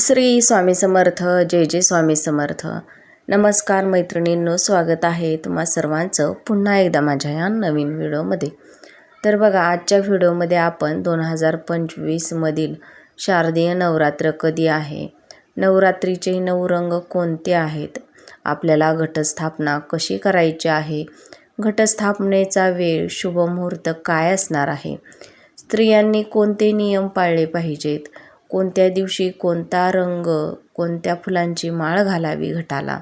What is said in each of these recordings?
श्री स्वामी समर्थ जय जय स्वामी समर्थ. नमस्कार मैत्रिणींनो स्वागत आहे तुम्हा सर्वांचं पुन्हा एकदा माझ्या या नवीन व्हिडिओमध्ये. तर बघा आजच्या व्हिडिओमध्ये आपण दोन हजार पंचवीसमधील शारदीय नवरात्र कधी आहे? नवरात्रीचे नऊ रंग कोणते आहेत? आपल्याला घटस्थापना कशी करायची आहे? घटस्थापनेचा वेळ शुभमुहूर्त काय असणार आहे? स्त्रियांनी कोणते नियम पाळले पाहिजेत? कोणत्या दिवशी कोणता रंग कोणत्या फुलांची माळ घालावी घटाला?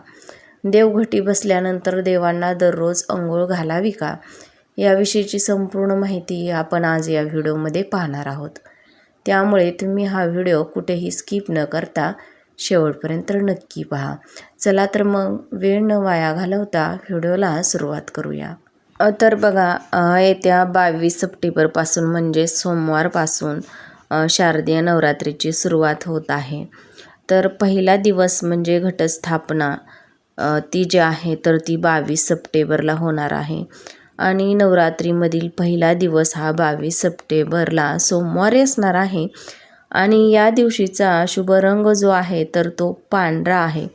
देवघटी बसल्यानंतर देवांना दररोज अंघोळ घालावी का? याविषयीची संपूर्ण माहिती आपण आज या व्हिडिओमध्ये पाहणार आहोत. त्यामुळे तुम्ही हा व्हिडिओ कुठेही स्किप न करता शेवटपर्यंत नक्की पहा. चला तर मग वेळ न वाया घालवता व्हिडिओला सुरुवात करूया. तर बघा येत्या बावीस सप्टेंबरपासून म्हणजे सोमवारपासून शारदीय नवरात्रीची सुरुवात होत आहे. तर पहिला दिवस म्हणजे घटस्थापना ती जी आहे तर ती बावीस सप्टेंबरला होणार आहे. आणि नवरात्रीमधील पहिला दिवस हा बावीस सप्टेंबरला सोमवारी असणार आहे. आणि या दिवशीचा शुभ रंग जो आहे तर तो पांढरा आहे.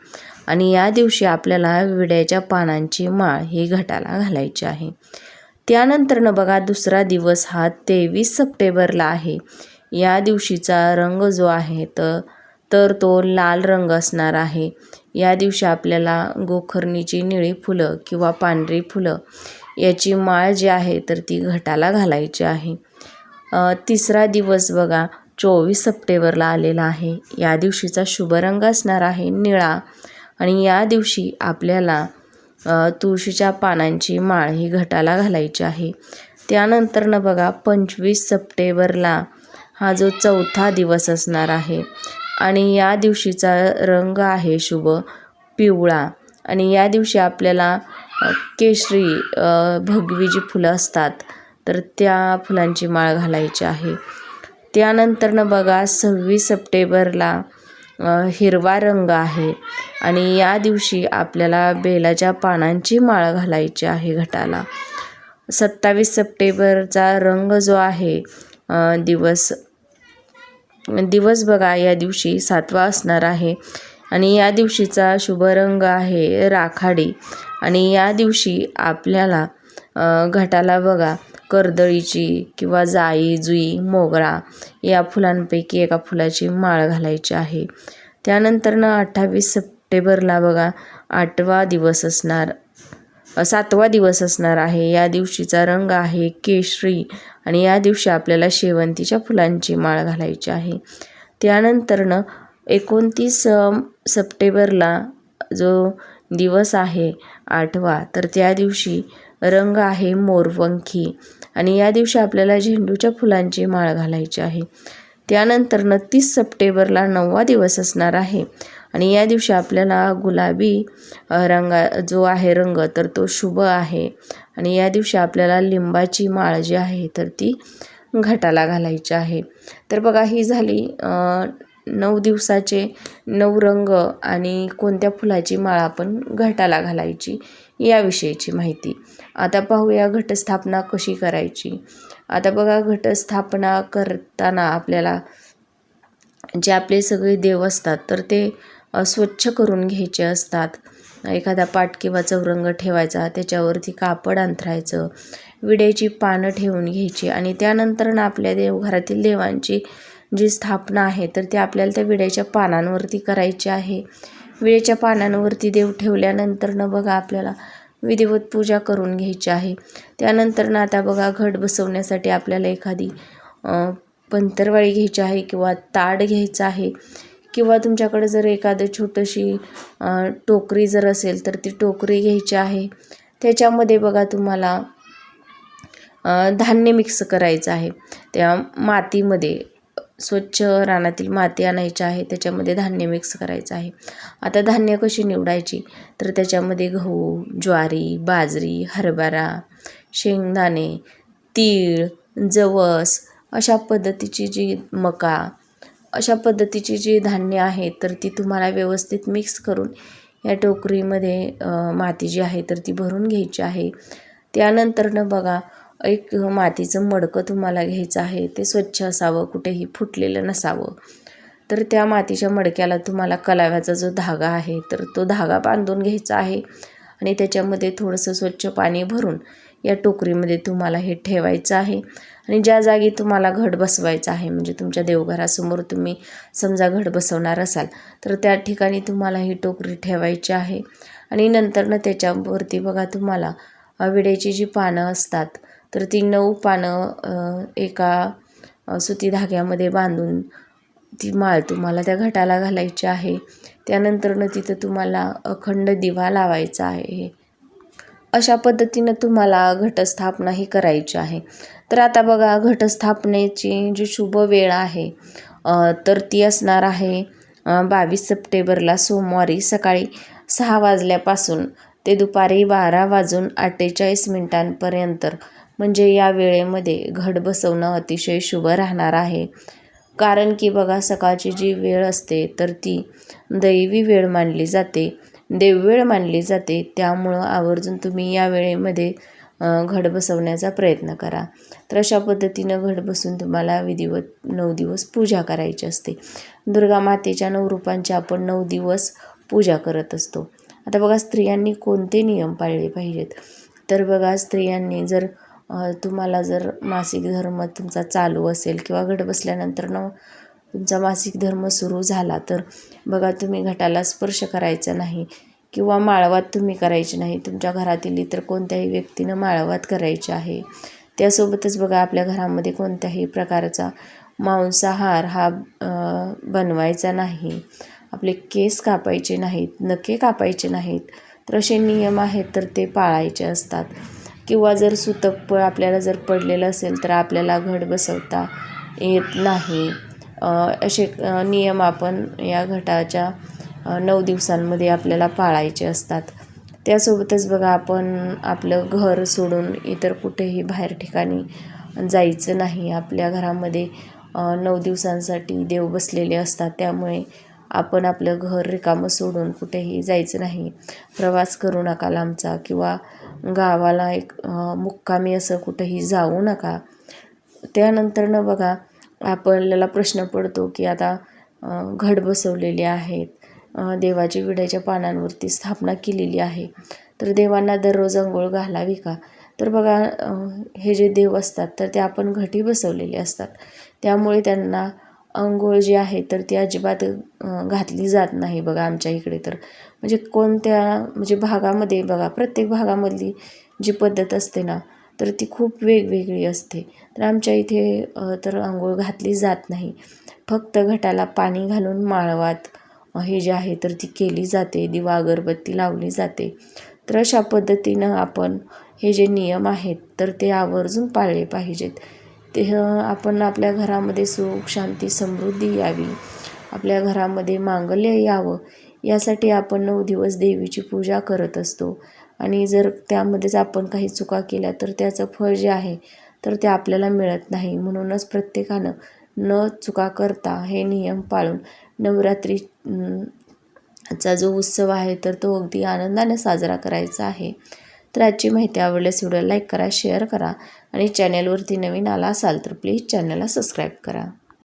आणि या दिवशी आपल्याला विड्याच्या पानांची माळ ही घटाला घालायची आहे. त्यानंतरनं बघा दुसरा दिवस हा तेवीस सप्टेंबरला आहे. या दिवशीचा रंग जो आहे तर तर तो लाल रंग असणार आहे. या दिवशी आपल्याला गोखर्णीची निळी फुलं किंवा पांढरी फुलं याची माळ जी आहे तर ती घटाला घालायची आहे. तिसरा दिवस बघा चोवीस सप्टेंबरला आलेला आहे. या दिवशीचा शुभ रंग असणार आहे निळा. आणि या दिवशी आपल्याला तुळशीच्या पानांची माळ ही घटाला घालायची आहे. त्यानंतरनं बघा पंचवीस सप्टेंबरला हा जो चौथा दिवस असणार आहे. आणि या दिवशीचा रंग आहे शुभ पिवळा. आणि या दिवशी आपल्याला केशरी भगवी जी फुलं असतात. तर त्या फुलांची माळ घालायची आहे. त्यानंतरनं बघा सव्वीस सप्टेंबरला हिरवा रंग आहे. आणि या दिवशी आपल्याला बेलाच्या पानांची माळ घालायची आहे घटाला. सत्तावीस सप्टेंबरचा रंग जो आहे दिवस दिवस बघा या दिवशी सातवा असणार आहे. आणि या दिवशीचा शुभ रंग आहे राखाडी. आणि या दिवशी आपल्याला घटाला बघा कर्दळीची किंवा जाई जुई मोगरा या फुलांपैकी एका फुलाची माळ घालायची आहे. त्यानंतरनं अठ्ठावीस सप्टेंबरला बघा आठवा दिवस असणार सातवा दिवस असणार आहे. या दिवशीचा रंग आहे केशरी आणि या दिवशी आपल्याला शेवंतीच्या फुलांची माळ घालायची आहे. त्यानंतरनं एकोणतीस सप्टेंबरला जो दिवस आहे आठवा तर त्या दिवशी रंग आहे मोरपंखी आणि या दिवशी आपल्याला झेंडूच्या फुलांची माळ घालायची आहे. त्यानंतरनं तीस सप्टेंबरला नववा दिवस असणार आहे. आणि या दिवशी आपल्याला गुलाबी रंगा जो आहे रंग तर तो शुभ आहे. आणि या दिवशी आपल्याला लिंबाची माळ जी आहे तर ती घटाला घालायची आहे. तर बघा ही झाली नऊ दिवसाचे नऊ रंग आणि कोणत्या फुलाची माळ आपण घटाला घालायची याविषयीची माहिती. आता पाहूया घटस्थापना कशी करायची. आता बघा घटस्थापना करताना आपल्याला जे आपले सगळे देव असतात तर ते स्वच्छ करून घ्यायचे असतात. एखादा पाट किंवा चौरंग ठेवायचा त्याच्यावरती कापड अंथरायचं विड्याची पानं ठेवून घ्यायची आणि त्यानंतर ना आपल्या देवघरातील देवांची जी स्थापना आहे तर ती आपल्याला त्या विड्याच्या पानांवरती करायची आहे. विड्याच्या पानांवरती देव ठेवल्यानंतरनं बघा आपल्याला विधिवत पूजा करून घ्यायची आहे. त्यानंतर ना आता बघा घट बसवण्यासाठी आपल्याला एखादी पंतरवाळी घ्यायची आहे किंवा ताड घ्यायचं आहे किंवा तुमच्याकडे जर एखादं छोटंशी टोकरी जर असेल तर ती टोकरी घ्यायची आहे. त्याच्यामध्ये बघा तुम्हाला धान्य मिक्स करायचं आहे. त्या मातीमध्ये स्वच्छ रानातील माती आणायची आहे त्याच्यामध्ये धान्य मिक्स करायचं आहे. आता धान्य कशी निवडायची? तर त्याच्यामध्ये गहू ज्वारी बाजरी हरभरा शेंगदाणे तीळ जवस अशा पद्धतीची जी मका अशा पद्धतीची जी धान्य आहेत तर ती तुम्हाला व्यवस्थित मिक्स करून या टोकरीमध्ये माती जी आहे तर ती भरून घ्यायची आहे. त्यानंतरनं बघा एक मातीचं मडकं तुम्हाला घ्यायचं आहे ते स्वच्छ असावं कुठेही फुटलेलं नसावं. तर त्या मातीच्या मडक्याला तुम्हाला कलाव्याचा जो धागा आहे तर तो धागा बांधून घ्यायचा आहे आणि त्याच्यामध्ये थोडंसं स्वच्छ पाणी भरून या टोकरीमध्ये तुम्हाला हे ठेवायचं आहे. आणि ज्या जागी तुम्हाला घट बसवायचं आहे म्हणजे तुमच्या देवघरासमोर तुम्ही समजा घट बसवणार असाल तर त्या ठिकाणी तुम्हाला ही टोकरी ठेवायची आहे. आणि नंतरनं त्याच्यावरती बघा तुम्हाला विड्याची जी पानं असतात तर ती नऊ पानं एका सुती धाग्यामध्ये बांधून ती माळ तुम्हाला त्या घटाला घालायची आहे. त्यानंतरनं तिथं तुम्हाला अखंड दिवा लावायचा आहे अशा पद्धतीनं तुम्हाला घटस्थापना ही करायची आहे. तर आता बघा घटस्थापनेची जी शुभ वेळ आहे तर ती असणार आहे बावीस सप्टेंबरला सोमवारी सकाळी सहा वाजल्यापासून ते दुपारी बारा वाजून अठ्ठेचाळीस मिनिटांपर्यंत. म्हणजे या वेळेमध्ये घट बसवणं अतिशय शुभ राहणार आहे. कारण की बघा सकाळची जी वेळ असते तर ती दैवी वेळ मानली जाते देववेळ मानली जाते. त्यामुळं आवर्जून तुम्ही या वेळेमध्ये घट बसवण्याचा प्रयत्न करा. तर अशा पद्धतीनं घट बसून तुम्हाला विधिवत नऊ दिवस पूजा करायची असते. दुर्गा मातेच्या नऊ रूपांची आपण नऊ दिवस पूजा करत असतो. आता बघा स्त्रियांनी कोणते नियम पाळले पाहिजेत? तर बघा स्त्रियांनी जर तुम्हाला जर मासिक धर्म तुमचा चालू असेल किंवा घट बसल्यानंतर न तुमचा मासिक धर्म सुरू झाला तर बघा तुम्ही घटाला स्पर्श करायचा नाही किंवा माळवात तुम्ही करायची नाही. तुमच्या घरातील इतर कोणत्याही व्यक्तीनं माळवात करायची आहे. त्यासोबतच बघा आपल्या घरामध्ये कोणत्याही प्रकारचा मांसाहार हा बनवायचा नाही. आपले केस कापायचे नाहीत नखे कापायचे नाहीत. तर असे नियम आहेत तर ते पाळायचे असतात. किंवा जर सुतक पळ आपल्याला जर पडलेलं असेल तर आपल्याला घट बसवता येत नाही. असे नियम आपण या घटाच्या नऊ दिवसांमध्ये आपल्याला पाळायचे असतात. त्यासोबतच बघा आपण आपलं घर सोडून इतर कुठेही बाहेर ठिकाणी जायचं नाही. आपल्या घरामध्ये नऊ दिवसांसाठी देव बसलेले असतात. त्यामुळे आपण आपलं घर रिकामं सोडून कुठेही जायचं नाही. प्रवास करू नका लांबचा किंवा गावाला एक मुक्कामी असं कुठेही जाऊ नका. त्यानंतरनं बघा आपल्याला प्रश्न पडतो की आता घट बसवलेले आहेत. देवाची विड्याच्या पानांवरती स्थापना केलेली आहे. तर देवांना दररोज अंघोळ घालावी का? तर बघा हे जे देव असतात तर ते आपण घटी बसवलेले असतात. त्यामुळे त्यांना अंघोळ जी आहे तर ती अजिबात घातली जात नाही बघा आमच्या इकडे तर. म्हणजे कोणत्या म्हणजे भागामध्ये बघा प्रत्येक भागामधली जी पद्धत असते ना तर ती खूप वेगवेगळी असते. तर आमच्या इथे तर अंघोळ घातली जात नाही. फक्त घटाला पाणी घालून माळवात हे जे आहे तर ती केली जाते. दिवा अगरबत्ती लावली जाते. तर अशा पद्धतीनं आपण हे जे नियम आहेत तर ते आवर्जून पाळले पाहिजेत. ते आपण आपल्या घरामध्ये सुख शांती समृद्धी यावी. आपल्या घरामध्ये मांगल्य यावं. यासाठी आपण नऊ दिवस देवीची पूजा करत असतो. आणि जर त्यामध्येच आपण काही चुका केल्या तर त्याचं फळ जे आहे तर ते आपल्याला मिळत नाही. म्हणूनच प्रत्येकानं न चुका करता हे नियम पाळून नवरात्री चा जो उत्सव आहे तर तो अगदी आनंदाने साजरा करायचा आहे. तर आजची माहिती आवडल्यास व्हिडिओ लाईक करा शेअर करा आणि चॅनलवरती नवीन आला असाल तर प्लीज चॅनलला सबस्क्राईब करा.